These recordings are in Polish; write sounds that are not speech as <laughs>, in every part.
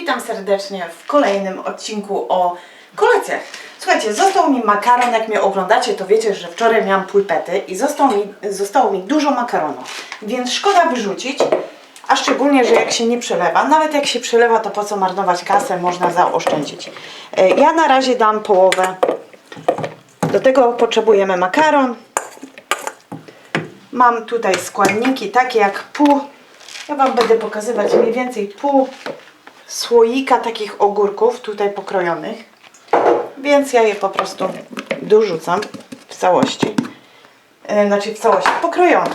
Witam serdecznie w kolejnym odcinku o kolacjach. Słuchajcie, został mi makaron, jak mnie oglądacie, to wiecie, że wczoraj miałam pulpety i zostało mi, zostało mi dużo makaronu, więc szkoda wyrzucić, a szczególnie, że jak się nie przelewa, nawet jak się przelewa, to po co marnować kasę, można zaoszczędzić. E, Ja na razie dam połowę, do tego potrzebujemy makaron, Mam tutaj składniki takie jak pół, ja Wam będę pokazywać mniej więcej pół słoika takich ogórków tutaj pokrojonych, więc ja je po prostu dorzucam w całości, e, znaczy w całości, pokrojone.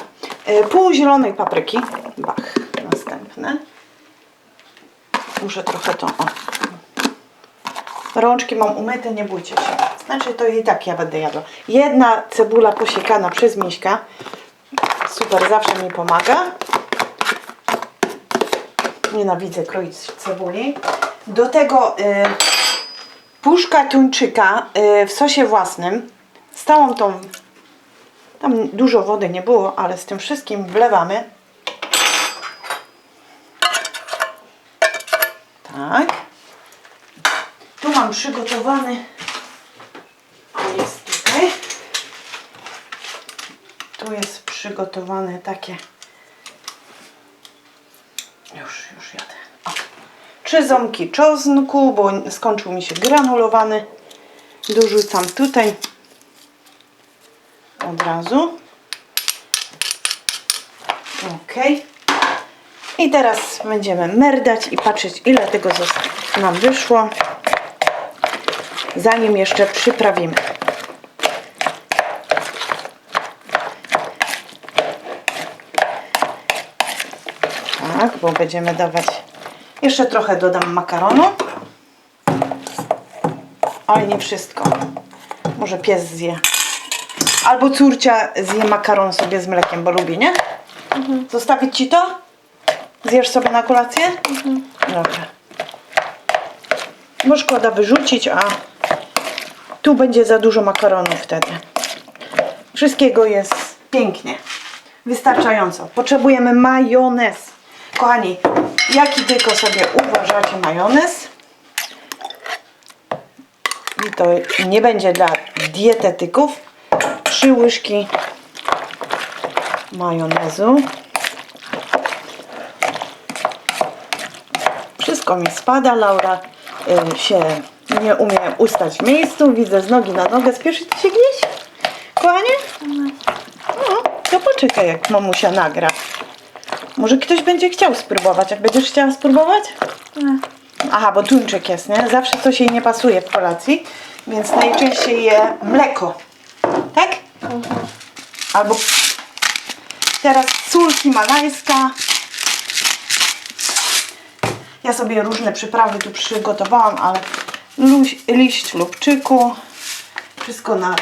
E, Pół zielonej papryki, bach, następne. Muszę trochę to, o. Rączki mam umyte, nie bójcie się. Znaczy to i tak ja będę jadła. Jedna cebula posiekana przez Miśka. Super, zawsze mi pomaga. Nienawidzę kroić cebuli. Do tego y, puszka tuńczyka y, w sosie własnym. Z całą tą, tam dużo wody nie było, ale z tym wszystkim wlewamy. Tak. Tu mam przygotowany. Jest tutaj. Tu jest przygotowane takie. Już, jadę. O. Trzy ząbki czosnku, bo skończył mi się granulowany. Dorzucam tutaj od razu. Ok. I teraz będziemy merdać i patrzeć ile tego nam wyszło. Zanim jeszcze przyprawimy. Tak, bo będziemy dawać. Jeszcze trochę dodam makaronu. Ale nie wszystko. Może pies zje. Albo córcia zje makaron sobie z mlekiem, bo lubi, nie? Zostawić ci to? Zjesz sobie na kolację? Dobra. Bo szkoda wyrzucić, a tu będzie za dużo makaronu wtedy. Wszystkiego jest pięknie. Wystarczająco. Potrzebujemy majonez. Kochani, jaki tylko sobie uważacie majonez. I to nie będzie dla dietetyków. Trzy łyżki majonezu. Wszystko mi spada. Laura y, się nie umie ustać w miejscu. Widzę z nogi na nogę. Spieszy ci się gdzieś? Kochanie? No, to poczekaj jak mamusia nagra. Może ktoś będzie chciał spróbować. Jak będziesz chciała spróbować? Aha, bo tuńczyk jest, nie? Zawsze coś jej nie pasuje w kolacji, więc najczęściej je mleko. Tak? Albo teraz sól himalajska. Ja sobie różne przyprawy tu przygotowałam, ale luś, liść lubczyku. Wszystko na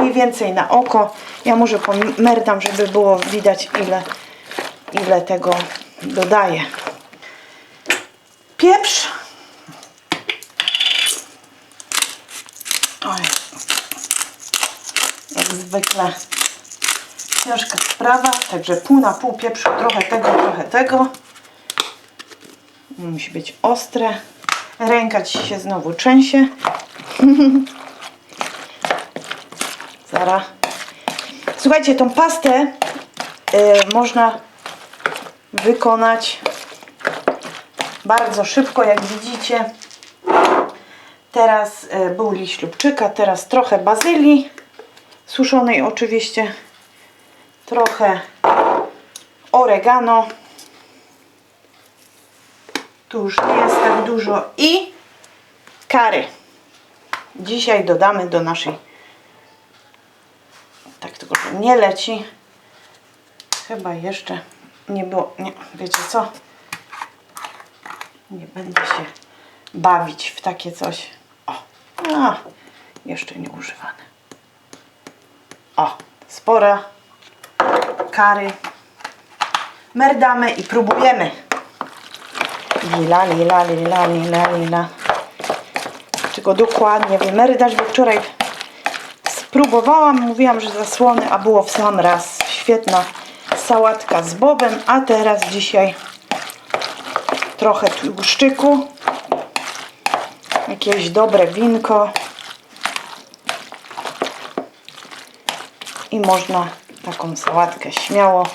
mniej więcej na oko. Ja może pomerdam, żeby było widać ile, ile tego dodaję. Pieprz. Oj. Jak zwykle ciężka sprawa, także pół na pół pieprzu, trochę tego, trochę tego. Musi być ostre. Ręka ci się znowu trzęsie. <laughs> Zara. Słuchajcie, tą pastę y, można wykonać bardzo szybko, jak widzicie. Teraz y, był liść lubczyka, teraz trochę bazylii, suszonej oczywiście, trochę oregano. Tu już nie jest tak dużo i kary. Dzisiaj dodamy do naszej tak tylko, że nie leci. Chyba jeszcze nie było. Nie, wiecie co? Nie będę się bawić w takie coś. O, a, jeszcze nie używane. O, spora kary. Merdamy i próbujemy. Lila, lila, lila, lila, lila. Tylko dokładnie wymerdać, bo wczoraj Spróbowałam, mówiłam, że zasłony, a było w sam raz. Świetna sałatka z bobem, a teraz dzisiaj trochę tłuszczyku, jakieś dobre winko i można taką sałatkę śmiało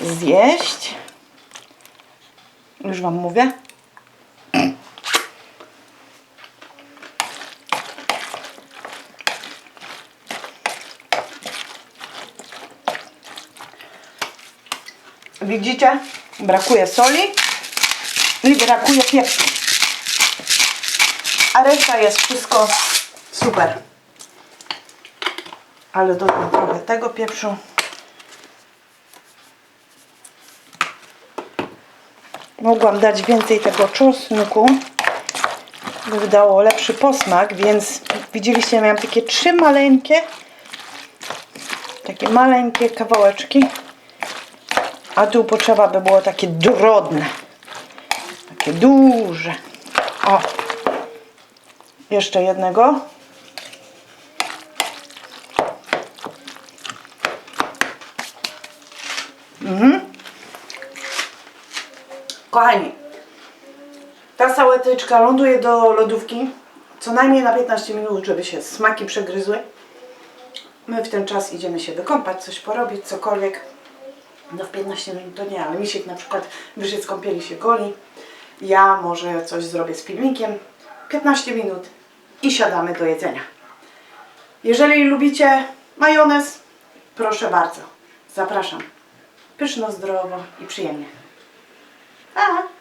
zjeść. Już Wam mówię. Widzicie? Brakuje soli i brakuje pieprzu. A reszta jest wszystko super. Ale dodam trochę tego pieprzu. Mogłam dać więcej tego czosnku, by dało lepszy posmak, więc widzieliście, miałam takie trzy maleńkie, takie maleńkie kawałeczki, a tu potrzeba by było takie drobne, takie duże. O, jeszcze jednego. Kochani, ta sałateczka ląduje do lodówki co najmniej na 15 minut, żeby się smaki przegryzły. My w ten czas idziemy się wykąpać, coś porobić, cokolwiek. No w 15 minut to nie, ale Misiek na przykład wyszedł z kąpieli się goli. Ja może coś zrobię z filmikiem. 15 minut i siadamy do jedzenia. Jeżeli lubicie majonez, proszę bardzo. Zapraszam. Pyszno, zdrowo i przyjemnie. Pa!